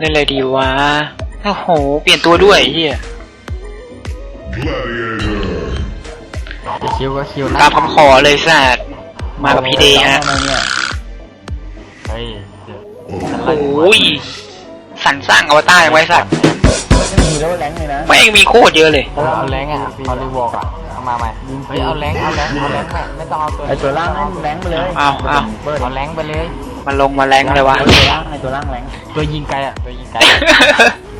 เล่นอะไรดีวะ โอ้โห เปลี่ยนตัวด้วยไอ้เฮียจะคิวก็คิวนะตามคำขอเลยสัตว์มากับพี่เดย์ฮะทำไมเนี่ยเฮ้ยเดี๋ยวโอ้ยสรรสร้างอวตารไว้สัตว์ไม่มีแล้วแรงเลยนะแม่งมีโคตรเยอะเลยเออเอาแรงอะเอารีวอล์กอะเอามาใหม่เฮ้ยเอาแรงเอาแรงเอาแรงไม่ไม่ต้องเอาตัวไอตัวล่างนั่นแรงไปเลยเอาเอาเบิร์ดเอาแรงไปเลย มาลงมาแรงเลยวะตัวล่างไอตัวล่างแรงตัวยิงไกลอะตัวยิงไกล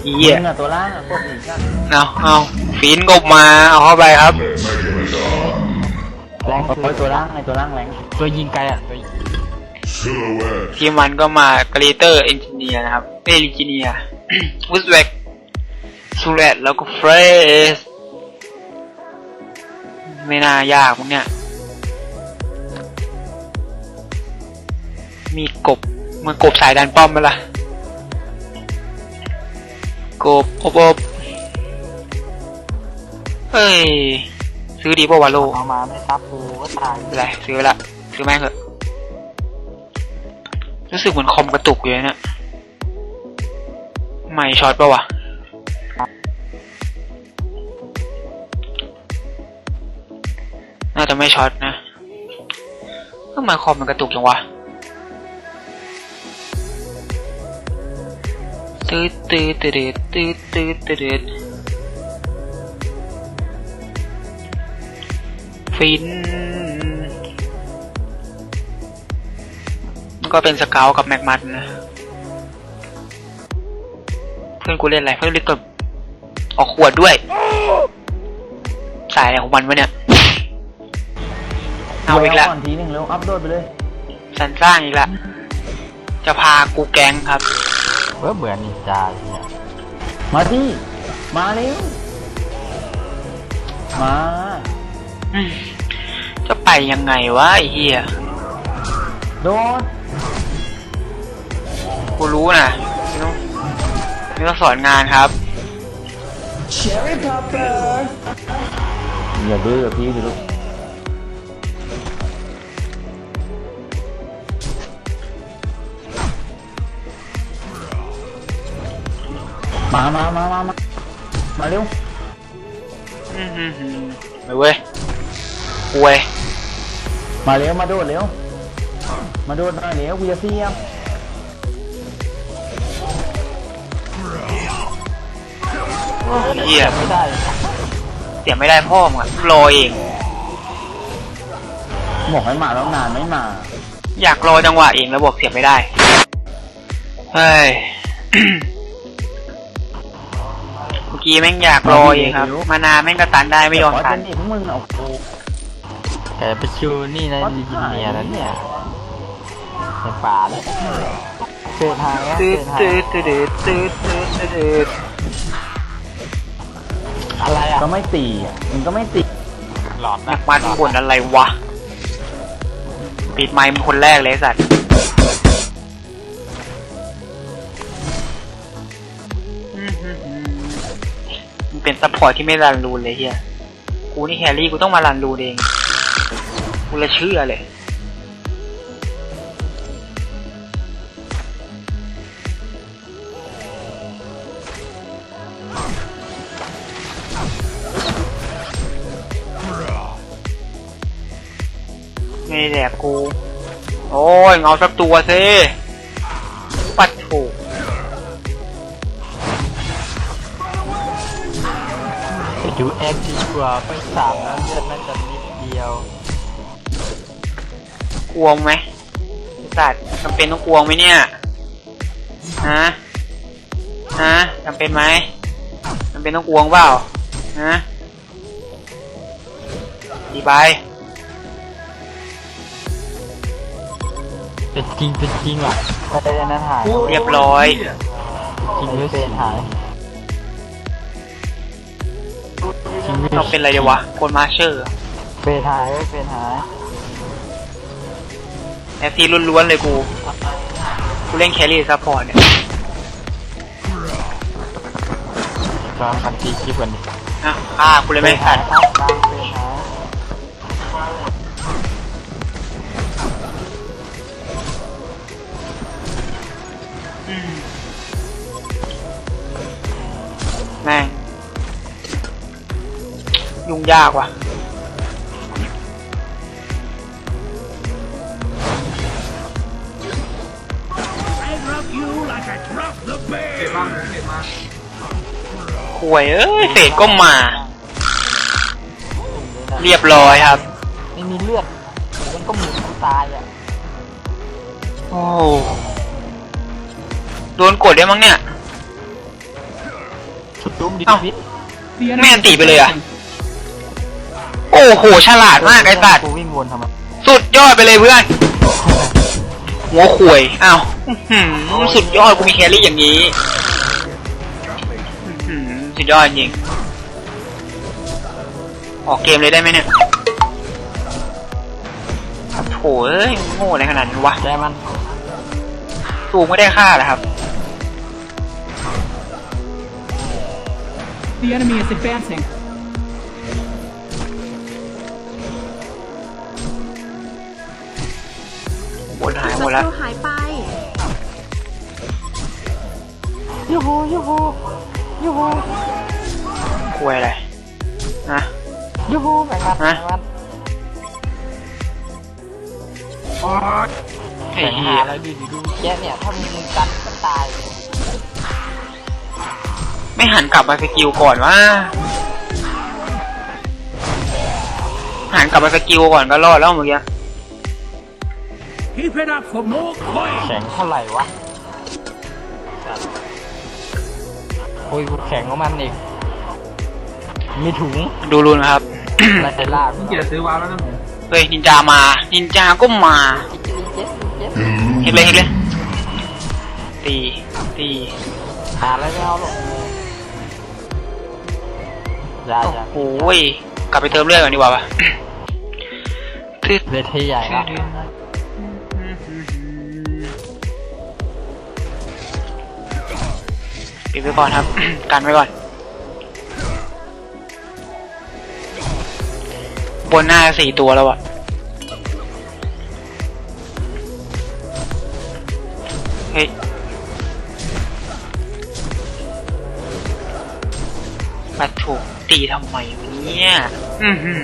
เฮียมึงอะตัวล่างอะพวกอีกอะเอาเอาฟีนกบมาเอาเข้าไปครับแรงโอ้คืยตัวล่างไอตัวล่างแรงตัวยิงไกลอะตัวยิงทีมมันก็มากรีเตอร์เอนจิเนียร์นะครับเอนจิเนียร์วุสเวกซูเลตแล้วก็เฟรสไม่น่ายากมั้งเนี่ย มีกบมากบสายดันป้อมไหมล่ะกบอบอบเฮ้ย ซื้อดีป่าวะโลเอามาไม่ซับกูก็ตายไม่เป็นไรซื้อไปละซื้อแม่งเถอะรู้สึกเหมือนคอมกระตุกอยู่เลยเนะไม่ช็อตปะวะน่าจะไม่ช็อตนะทำไมคอมมันกระตุกจังวะ ตืดตืดตืดตืดตืดตืดฟินก็เป็นสเกลกับแม็กมัดนะเพื่อนกูเล่นอะไรเพื่อนเล่นกับออกขวดด้วย สายอะไรของมันวะเนี่ย เอาอีกแล้วก่อนทีหนึ่งเร็วอัพโหลดไปเลยสันสร้างอีกแล้วจะพากูแกงครับ เบื่อเบื่อนินจาเนี่ยมาที่มาเร็วมาอืมจะไปยังไงวะไอ้เหี้ยโดดกูรู้นะไม่ต้องไม่ต้องสอนงานครับอย่าดื้อกับพี่สิลูก มามามามามามาเร็วอืมฮึ่มๆไปเว้ยกูเว้ยมาเร็วมาโดดเร็วมาโดดหน่อยเร็วกูจะเสียบเหี้ยไม่ได้เสียไม่ได้พ่อมึงอะรอเอง บอกให้มาแล้วนานไม่มาอยากรอจังหวะเองแล้วบอกเสียไม่ได้เฮ้ยเมื่อ กี้แม่งอยากรอเองครับ มานานแม่งก็ตันได้ไม่ยอมขอตัเจนนดิพวกมึงเอาโอ้แต่ไปคิวนี่นะยิงเนียนั่นเนี่ยในป่าเลยเกิดทางเนี้ยตืเกิดดทางตืดตืดตืดตืดตืดตืดอะไรอะก็ไม่ตีอะมึงก็ไม่ตีหลอดหนักมันบนอะไรวะปิดไมค์มึงคนแรกเลยไอ้สัตว์ เป็นซัพพอร์ตที่ไม่รันรูนเลยเฮียกูนี่แครี่กูต้องมารันรูนเองกูลยเชื่อเลยไม่แดกกู โอ้ยเงาสักตัวสิ ดูแอคดีกว่าไปสามแล้วเลือดน่าจะนิดเดียวกลัวไหมไอ้สัตว์จำเป็นต้องกลัวไหมเนี่ยฮะฮะจำเป็นไหมจำเป็นต้องกลัวเปล่าฮะดีบายเป็นจริงเป็นจริงว่ะถ้าได้นั้นหายเรียบร้อยจริงด้วยเป็นหาย จริงด้วยต้องเป็นอะไรเดียววะโคนมาเชอร์เป็นหายเว้ยเป็นหายแอฟซีล้วนๆเลยกู กูเล่นแครี่ซัพพอร์ตเนี่ยตอนคันตีคลิปกันดิอะฆ่ากูเลยไม่ทันครับตามเป็นหายอืมแม่ง ยุ่งยากว่ะห่วยเอ้ยเฟดก็มา เรียบร้อยครับ ไม่มีเลือดมันก็หมุนตายอะ โอ้โดนกดได้มั้งเนี่ยตุ้มดิเอ้าวิทแม่งตีไปเลยอะ โอ้โหฉลาดมากไอ้สัตว์กูวิ่งวนทำไมสุดยอดไปเลยเพื่อนหัวข่วยอ้าวอื้อหือสุดยอดกูมีแครี่อย่างนี้อื้อหือสุดยอดจริงออกเกมเลยได้ไหมเนี่ยโถ่เอ้ยโง่อะไรขนาดนี้วะแกมันสูงไม่ได้ค่าเหรอครับ The enemy is advancing. บนหายหมศัดแล้วตรูหายไปยูฮูยูฮูยูฮูคุยอะไรนะยูฮูแบ่งมันฮะแบ่งมันไอ้แบ่งเหี้หายแล้วดูดูดูแกเนี่ยถ้ามึงกันก็ตายไม่หันกลับมาสกิลก่อนว่าหันกลับมาสกิลก่อนก็รอดแล้วเมื่อกี้ Keep it up for more coins. แข็งเท่าไหร่วะโอ้ยกูแข็งกว่ามันอีก มีถุงดูรุนครับไลเซล่าเกียรซื้อวาแล้วนะเฮ้ยนินจามา นินจาก็มาเจ็ดเจ็ดเจ็ดเห็นเลยเห็นเลยตีตีหาอะไรไม่เอาหรอกอย่าอย่าโอ้ยกลับไปเติมเลือดก่อนดีกว่าปะตึ๊ดเวทีใหญ่ละ ปิดไว้ก่อนครับ กันไว้ก่อน บนหน้าสี่ตัวแล้วอะเฮ้ยมาถูกตีทำไมเนี่ย อือหือ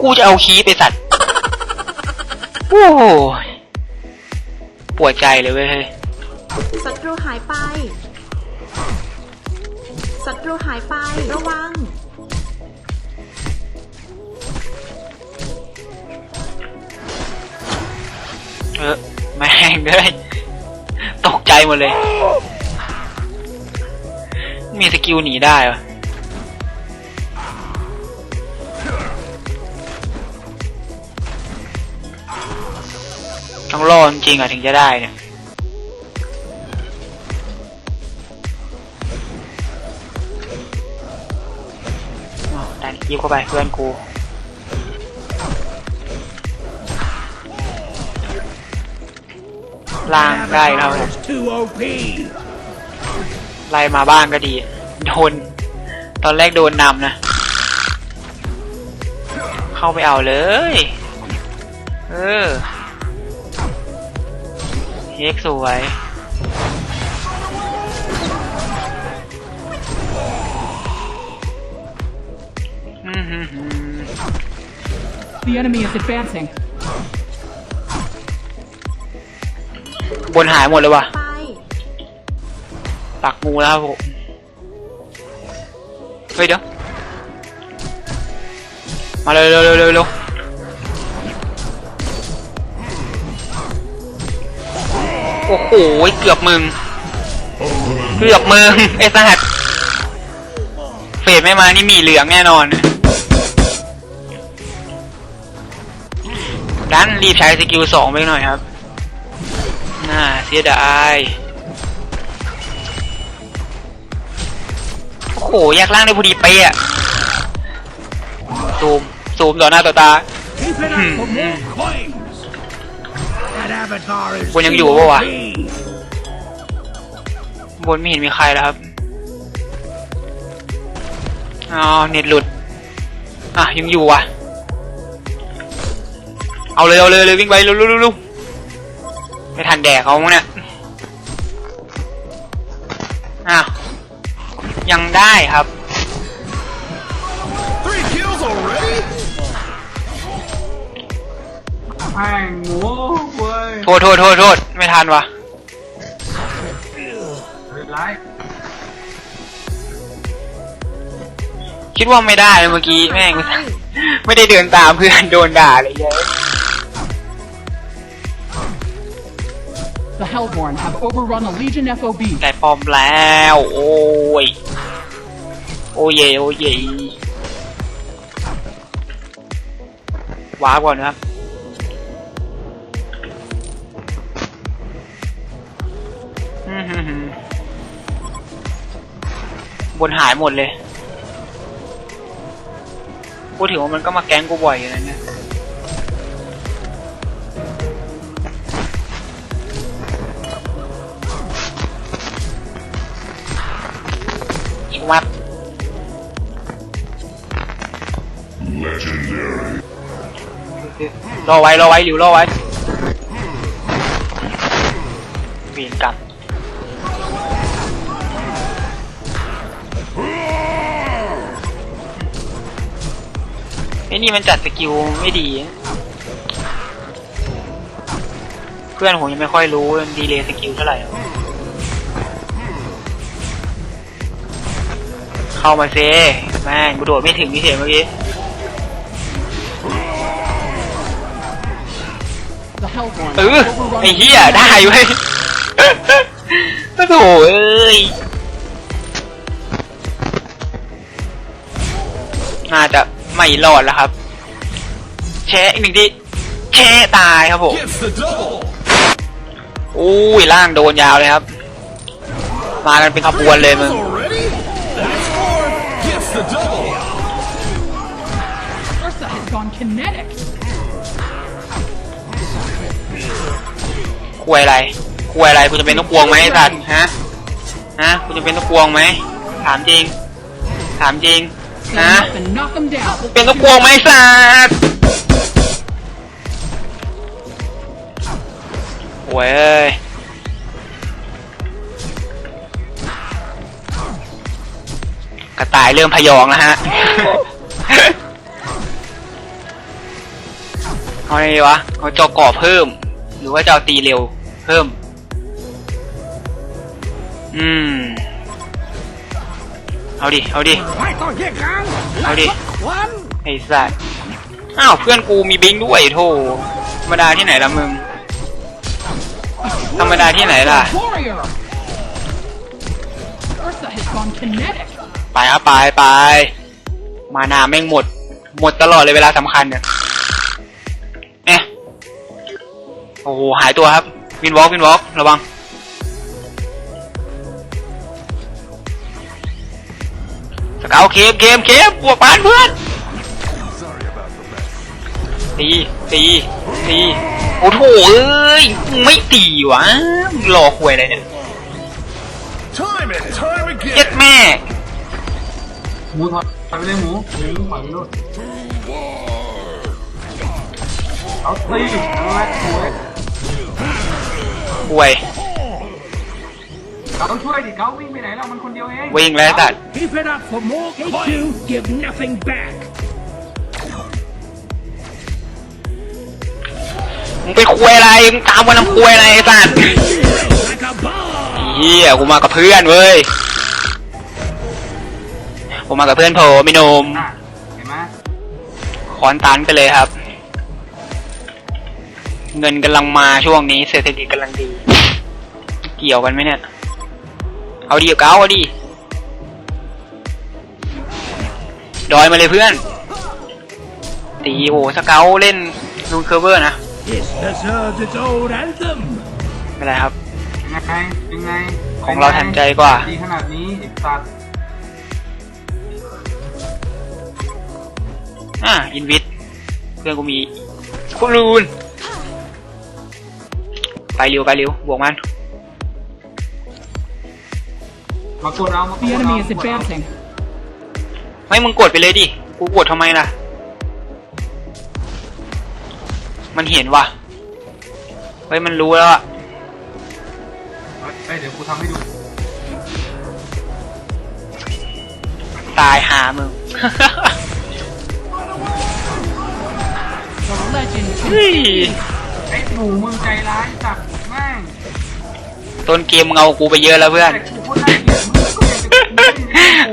กูจะเอาคีไปสัตว์ โอ้โหปวดใจเลยเว้ยเฮ้ยศัตรูหายไป ศัตรูหายไป ระวัง เออแม่งเลยตกใจหมดเลย มีสกิลหนีได้เห ต้องรอจริงๆอะถึงจะได้เนี่ยอ้าวดันยิบเข้าไปเพื่อนกูล่างได้ครับผม Too OP. ไล่มาบ้างก็ดี โดน ตอนแรกโดนนำนะ เข้าไปเอาเลย เออ เฮกสวยอืมหืมหืม The enemy is advancing. บนหายหมดเลยว่ะ ไป ปักงูแล้วครับผม เฮ้ยเดี๋ยว มาเร็วเร็วเร็วเร็ว โอ้โหเกือบมึง เกือบมึงไอ้สัตว์เฟดไม่มานี่มีเหลืองแน่นอนดันรีบใช้สกิลสองไปหน่อยครับ น่าเสียดายโอ้โหแยกล่างได้พอดีเป๊ะอะซูมซูมต่อหน้าต่อตา บนยัง too อยู่ปะวะ OP. บนไม่เห็นมีใครแล้วครับอ๋อเน็ตหลุด อะยังอยู่ว่ะ เอาเลยเอาเลยเลยวิ่งไปเร็วเร็วเร็วเร็วไม่ทันแดกเขามั้งเนี่ยอ้าวได้ครับ แม่งหมูเว้ยโทษโทษโทษโทษไม่ทันวะไม่เป็นไรคิดว่าไม่ได้เมื่อกี้แม่ง ไม่ได้เดินตามเพื่อนโดนด่าเลยเยอะ The Hellborn have overrun a Legion FOB. ไก่ปลอมแล้ว โอ้ย โอ้เยโอ้เยว้าวก่อนนะครับ บนหายหมดเลยพูดถึงว่ามันก็มาแก๊งกูบ่อยอยู่นะเนี่ยอีกมัดรอไว้รอไว้หลิวรอไว้เวียนกลับ อ้นี่มันจัดสกิลไม่ดี เพื่อนผมยังไม่ค่อยรู้ดีเลย์สกิลเท่าไหร่หรอกเข้ามาเซแม่งกูโดดไม่ถึงที่เห็นเมื่อกี้ The Hellborn เออ have overrun ไอ้ a เหี้ย Legion ได้เว้ยโอ้โถเอ้ยน่าจะ ไม่รอดแล้วครับแชะอีกหนึ่งทีแชะตายครับผม Gets the double. อุ้ยล่างโดนยาวเลยครับ มากันเป็นขบวนเลยมึง Already? That's four. Gets the double. Ursa has gone kinetic. ควยอะไรควยอะไรกูจะเป็นต้องกวงไหมไอ้สัตว์ฮะฮะกูจะเป็นต้องกวงไหมถามจริง ถามจริง Stand ฮะเป็นต้องกวงไหมไอ้สัตว์โว้ยกระต่ายเริ่มพยองแล้วฮะเอาไงวะเอาจอก่อเพิ่ม หรือว่าจะเอาตีเร็วเพิ่ม อืม เอาดิ เอาดิ ไม่ต้องแยกกลางเอาดิ วันไอ้สัสอ้าว เพื่อนกูมีบิงด้วยโธ่ธรรมดาที่ไหนล่ะมึง ธรรมดาที่ไหนล่ะ Warrior. Ursa has gone kinetic. ไปครับไปไป มานาแม่งหมด หมดตลอดเลยเวลาสำคัญเนี่ยเอ๊ะโอ้โหหายตัวครับวินวอล์กวินวอล์กระวัง สเกาวเคมเคมเคมบวกปานเพื่อนตีตีตีโอ้โถเอ้ยมึงไม่ตีวะมึงรอควยอะไรเนี่ย Time and time เย็ด again. แม่หมูถอยไปเลยหมูหมูถอยไปเลยเอาตีเอาละสวยควย เขาช่วยดิเขาวิ่งไปไหนแล้วมันคนเดียวเองวิ่งแล้วไอ้สัตว์ Keep it up for more coin. Give nothing back. มึงไปควยอะไรมึงตามวันน้ำควยอะไรไอ้สัตว์ Like a ball. เฮียกูมากับเพื่อนเว้ยผมมากับเพื่อนผมไม่นมอะเห็นไหมคอนตันไปเลยครับ เงินกำลังมาช่วงนี้เศรษฐกิจกำลังดี เกี่ยวกันไหมเนี่ย เอาดีกับเก้าเอาดีดอยมาเลยเพื่อน ตีโอ้สเกาเล่นลูนเคอร์เวอร์นะ It deserves its own anthem. ไม่เป็นไรครับยังไงยังไงของเราทันใจกว่าดีขนาดนี้ไอ้สัตว์อ่าอินวิทเพื่อนกูมีคุณรูนไปเร็วไปเร็วบวกมัน มากดเอามากด The เอา enemy is advancing. ไม่มึงกดไปเลยดิ กูกดทำไมล่ะ มันเห็นว่ะ เฮ้ย มันรู้แล้วอะเฮ้ยเดี๋ยวกูทำให้ดูตายหามึง The legend เฮ้ย ไอ้หมูมึงใจร้ายจัดแม่งต้นเกมมึงเอากูไปเยอะแล้วเพื่อน แต่กูพูดได้เหี้ยมึงก็ยังจะไม่ได้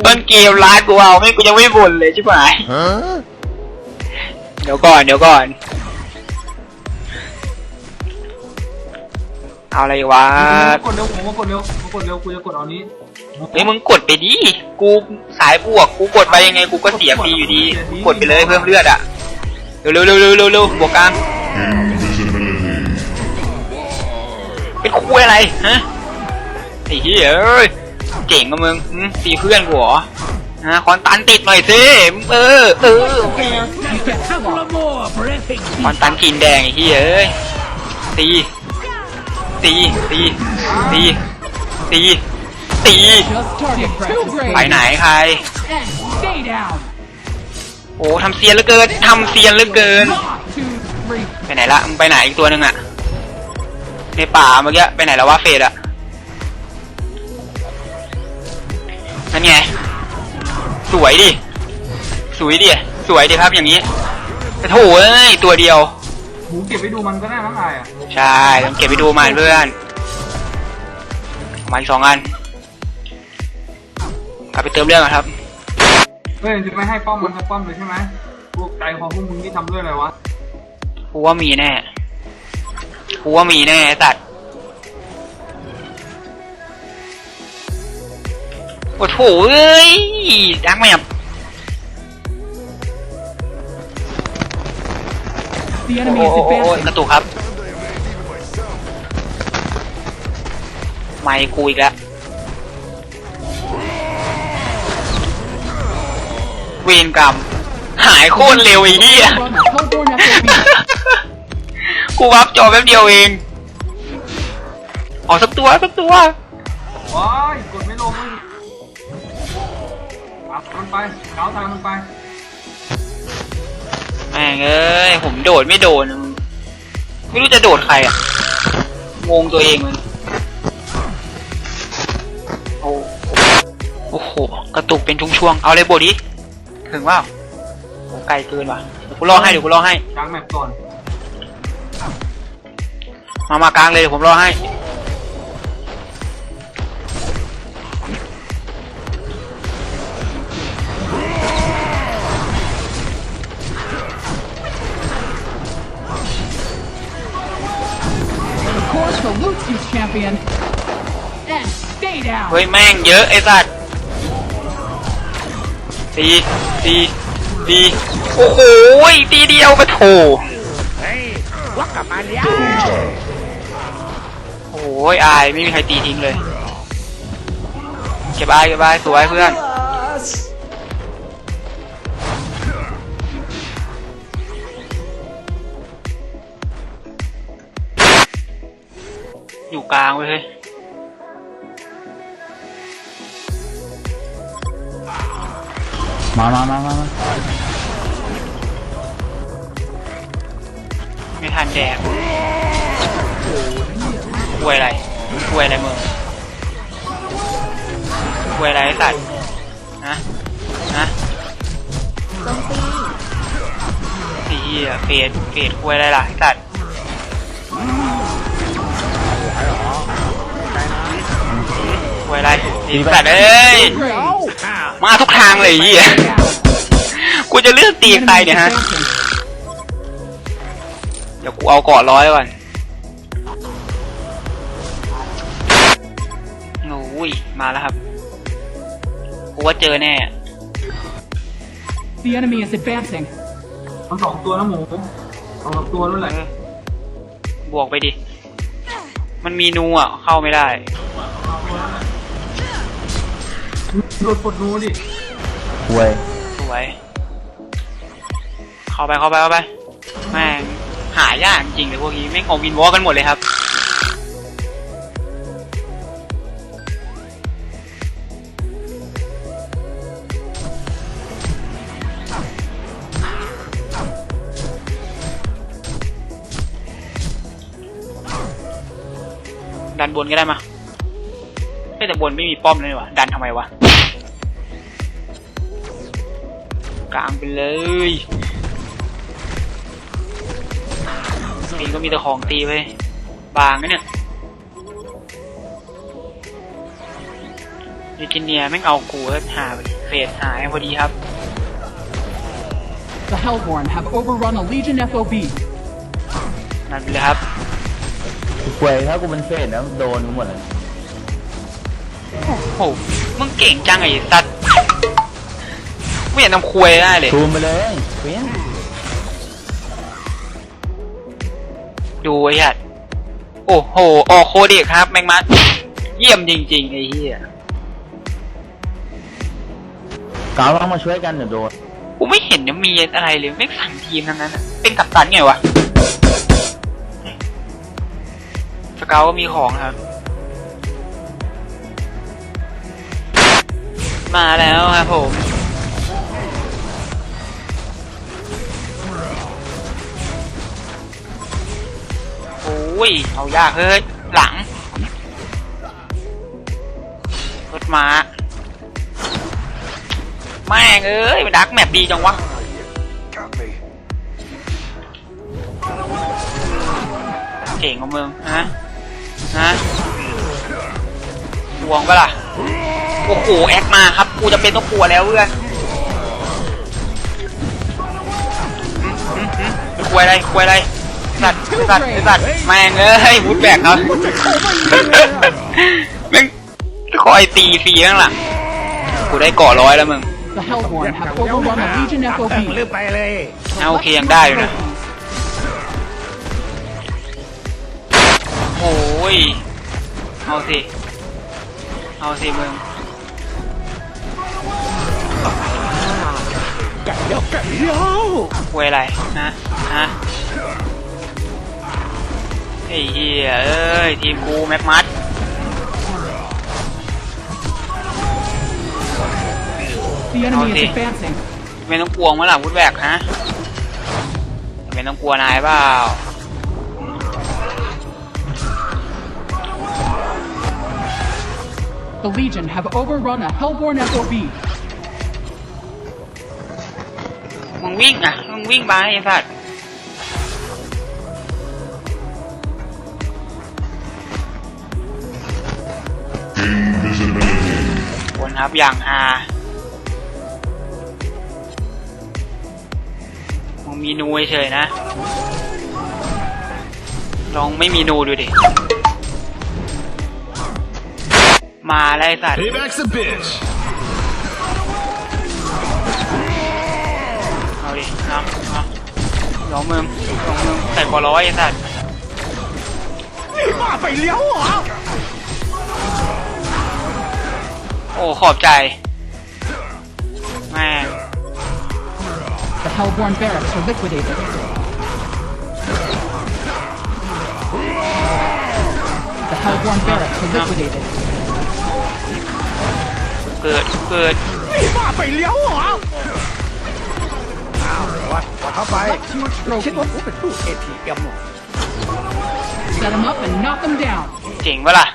ต้นเกมร้านกูเอาไม่กูยังไม่บ่นเลยใช่ไหมเดี๋ยวก่อนเดี๋ยวก่อน เอาอะไรวะกดเร็วผมมากดเร็วมากดเร็วกูจะกดเอานี้เฮ้ยมึงกดไปดิ กูสายบวก กูกดไปยังไงกูก็เสียฟรีอยู่ดี กดไปเลยเพิ่มเลือดอะ เร็วเร็วเร็วเร็วเร็วเร็วบวกกลางเป็นคุยอะไรฮะไอ้เหี้ยเอ้ยเจ๋งกับมึงหึตีเพื่อนกูเหรอฮะคอนตันติดหน่อยสิเออเออ you get Couple slaughtered. of more breathing คอนตันกินแดงไอ้เหี้ยเอ้ยตีตีตีตีตีตี Just target practice. ไปไหนใคร And stay down. โอ้ทำเซียนเหลือเกินทำเซียนเหลือเกิน One, two, three. ไปไหนละมึงไปไหนอีกตัวหนึ่งอะในป่าเมื่อกี้ไปไหนแล้ววะเฟดอะ นั่นไง สวยดิ สวยดิ สวยดิครับอย่างนี้แต่โถเอ้ยตัวเดียว หมูเก็บไว้ดูมันก็ได้มั้งไงอะใช่ต้องเก็บไปดูมันเพื่อนมาอีกสองอัน กลับไปเติมเรื่องก่อนครับ เฮ้ยจะไม่ให้ป้อมมันสักป้อมเลยใช่ไหมพวกใจของพวกมึงที่ทำด้วยอะไรวะ กูว่ามีแน่ กูว่ามีแน่ไอ้สัตว์ โอ้โถเอ้ยดักแมบ The โอ้ enemy โห is โอ้โห advancing. กระตุกครับ ไม่กูอีกแล้วเวรกรรม หายโคตรเร็วไอ้เหี้ย Run the Hellborn FOB. กูวับจอแป๊บเดียวเองอ๋อสักตัวสักตัวว้ายกดไม่ลงเลยอับ มันไปเก้าทางมันไปแม่งเอ้ยผมโดดไม่โดนไม่รู้จะโดดใครอะงงตัวเองเลยโอ้โอ้โหกระตุกเป็นช่วงๆเอาเลยโบดิถึงว่าโอ้ไกลเกินว่ะเดี๋ยวกูรอให้เดี๋ยวกูรอให้กลางแมปก่อนมามากลางเลยเดี๋ยวผมรอให้ champion. And stay down. เฮ้ยแม่งเยอะไอ้สัตว์ตีตีตีโอ้โหตีเดียวมาโถ Hey, welcome, man. โอ้ยอายไม่มีใครตีทิ้งเลย เก็บอายเก็บอายสวยเพื่อน อยู่กลางเว้ยเฮ้ยมามามามามาไม่ทันแดกควยอะไรควยอะไรมึงควยอะไรไอ้สัตว์นะนะโจมตีสีเหี้ยเฟดเฟดควยอะไรล่ะไอ้สัตว์ ควยอะไรไอ้สัตว์เอ้ย Great. มาทุกทางเลยไอ้เหี้ยกูจะเลือกตี The ใคร enemy เนี่ย is ฮะ advancing. เดี๋ยวกูเอาเกาะร้อยก่อนโอ้ยมาแล้วครับ กูว่าเจอแน่ The enemy is advancing. มันสองตัวนะหมูสองตัวนั่นแหละเออบวกไปดิ มันมีนูอะ เข้าไม่ได้ โดนกดนูดิหวยสวย เข้าไปเข้าไปเข้าไป แม่งหายากจริงเลยพวกนี้แม่งของวินวอลกันหมดเลยครับ ดันบนก็ได้มา ไม่แต่บนไม่มีป้อมเลยนี่หว่ะดันทำไมวะกลางไปเลยตีก็มีแต่ของตีไปบางนะเนี่ยวิกิเนียแม่งเอากูเฮ้ยหาเฟสหายพอดีครับ The Hellborn have overrun a Legion FOB. นั่นไปเลยครับกูป่วยถ้ากูเป็นเฟสนะโดนกูหมดเลย โอ้โห มึงเก่งจังไอ้สัตว์ไม่เห็นทำควยได้เลย ซูมไปเลยเฟี้ยนดูไอ้หัดโอ้โห ออกโคเด็กครับ แมงมัด เยี่ยมจริงๆ ไอ้เหี้ย กาวต้องมาช่วยกันเดี๋ยวโดนกูไม่เห็นจะมีอะไรเลย ไม่สั่งทีมทั้งนั้นอะเป็นกัปตันไงวะ สเกาก็มีของครับ มาแล้วครับผม โอ้ย เอายากเฮ้ย หลังรถมาแม่งเอ้ยมันดักแมปดีจังวะเก่งของมึงฮะฮะห่วงปะล่ะ โอ้โหแอคมาครับ กูจะเป็นต้องกลัวแล้วเพื่อนหืมหืมหืมไปกลัวอะไรกลัวอะไรสัตว์สัตว์สัตว์แม่งเอ้ยมุดแบกครับแม่งคอยตีฟรีข้างหลังกูได้เกาะร้อยแล้วมึง The Hellborn have overrun a Legion ตัดแต่งลื FOB. มไปเลยเอาโอเคยังได้อยู่นะโอ้ยเอาสิ เอาสิมึง กัดเดียวกัดเดียวควยอะไรนะฮะไอ้เหี้ยเอ้ยทีมกูแม็กมัด The enemy Okay. is advancing. ไม่ต้องกลัวมั้งล่ะวุดแบกฮะไม่ต้องกลัวนายเปล่า The Legion have overrun a Hellborn FOB. มึงวิ่งอะมึงวิ่งไปไอ้สัตว์คนครับอย่างฮามึงมีนูเฉยนะ ลองไม่มีนูดูดิ มาแล้วไอ้สัตว์ สองเมืองสองเมืองแต่กว่าร้อยไอ้สัตว์นี่บ้าไปแล้วเหรอโอ้ขอบใจแม่ The Hellborn barracks were liquidated. The Hellborn barracks were liquidated. เกิดเกิดนี่บ้าไปแล้วเหรอ ข้าไป Trophy. คิดว่าผมเป็นตู้ ATM เหรอ Set them up and knock them down. เจ๋งปะล่ะ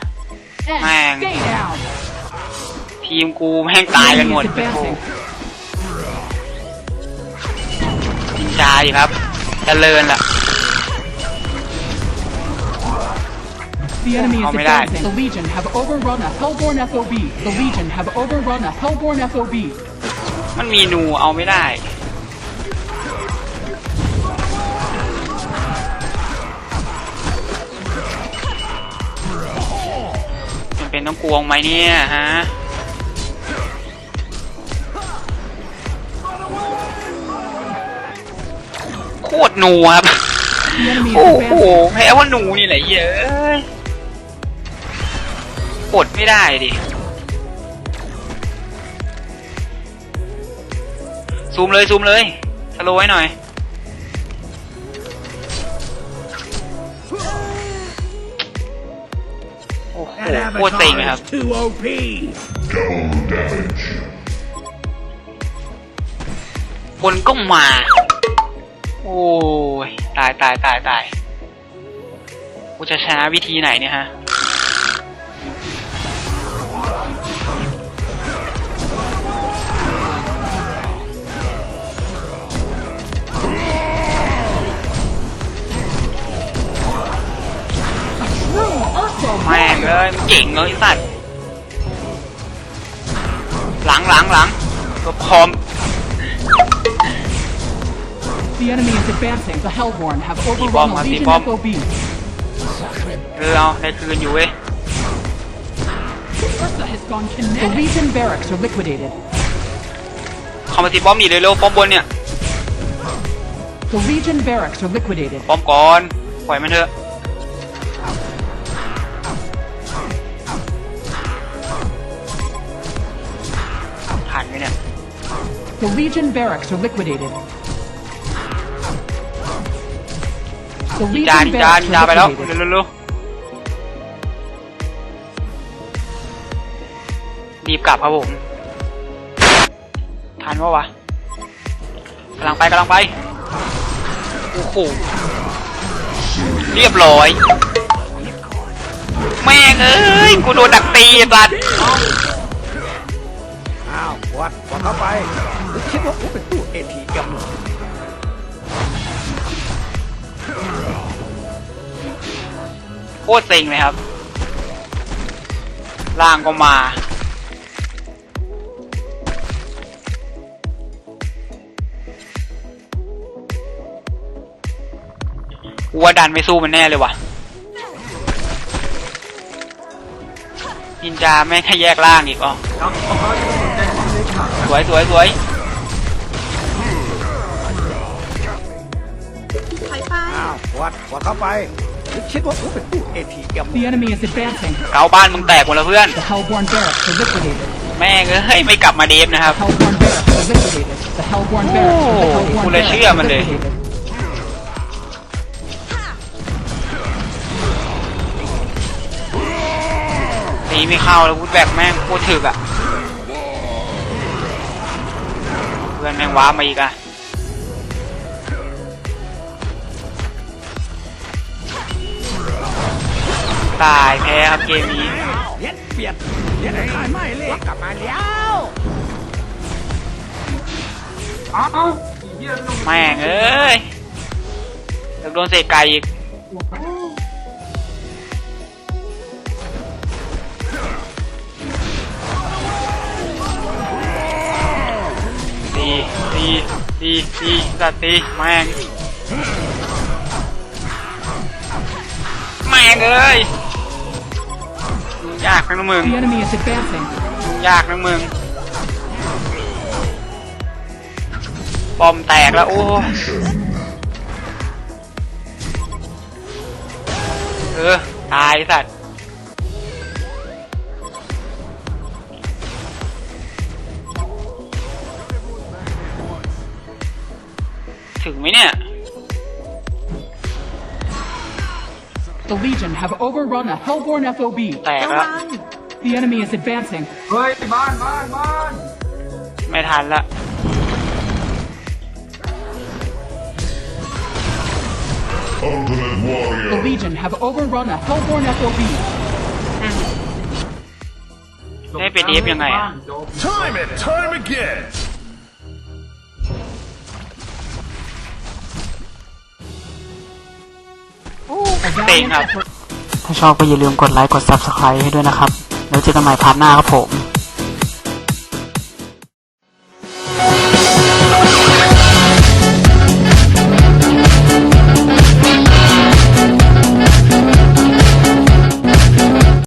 And Man. stay down. ทีมกูแม่ง The ตายกัน enemy หมด is advancing. จินจาดิครับเจริญล่ะ The enemy is Oh, my God. advancing. The Legion have overrun a Hellborn FOB. The Legion have overrun a Hellborn FOB. มันมีนูเอาไม่ได้ เป็นต้องกวงไหมเนี่ยฮะโคตรหนูครับ The enemy is โอ้โห advancing. แพ้ว่าหนูนี่แหละเย้ยกดไม่ได้ดิ ซูมเลยซูมเลยสโลว์ไว้หน่อย โอ้โห That โคตรเซ็งเลยครับ avatar is too OP. คนก็มา โอ้ย ตายตายตายตายกูจะชนะวิธีไหนเนี่ยฮะ เจ๋งเลยไอ้สัตว์หลังหลังหลังตัวพร้อม The enemy is advancing. The Hellborn have bomb, overrun a anti Legion bomb. FOB. เออเอาได้คืนอยู่เว้ย Ursa has gone kinetic. The Legion barracks are liquidated. เข้ามาตีป้อมดีเร็วๆป้อมบนเนี่ย The Legion barracks are liquidated. ป้อมก่อนปล่อยมันเถอะ The Legion barracks are liquidated. The นินจา Legion นินจา barracks นินจาไป are แล้ว liquidated. เร็วๆรีบกลับครับผมทันปะวะกำลังไปกำลังไปโอ้โหเรียบร้อย แม่งเอ้ย กูโดนดักตีไอ้สัตว์ อ้าววัดวัดเข้าไป คิดว่ากูเป็นตู้เอทีเอ็มโคตรเซ็งเลยครับ ล่างก็มา กูว่าดันไม่สู้มันแน่เลยว่ะนินจาแม่งแค่แยกล่างอีกอ๋อสวยสวยสวยาววัดวัดเข้าไปคิดว่ากูเป็นตู้เอทีเอ็ม The enemy is advancing. เกาบ้านมึงแตกหมดแล้วเพื่อน The Hellborn barracks are liquidated. แม่งเอ้ยไม่กลับมาเดฟนะครับ Hellborn barracks are liquidated. The Hellborn barracks. The โอ้โห Hellborn กูเลย barracks เชื่อ are มันเลย liquidated. ตีไม่เข้าแล้ววูดแบกแม่งโคตรถึกอะเพื่อนแม่งว้ามาอีกอะ ตายแพ้ครับเกมนี้เย็ดเปียนเย็ดขายไม่เลยกลับมาแล้วแม่งเอ้ยเดี๋ยวโดนเศษไก่อีกตีตีตีตีสัตตีแม่งแม่งเอ้ย ยุ่งยากนะมึง The enemy is advancing. ยุ่งยากนะมึงบอมแตกแล้วโอ้เออตายสัตว์ถึงไหมเนี่ย The Legion have overrun a Hellborn FOB. แตก ระ แล้ว วัง The enemy is advancing. ไม่ทันละ Ultimate The Warrior. Legion have overrun a Hellborn FOB. ได้ไปเดฟยังไงอะ Time and time again. เต็งครับ ถ้าชอบก็อย่าลืมกดไลค์ กด Subscribe ให้ด้วยนะครับ แล้วเจอกันใหม่พาร์ทหน้าครับผม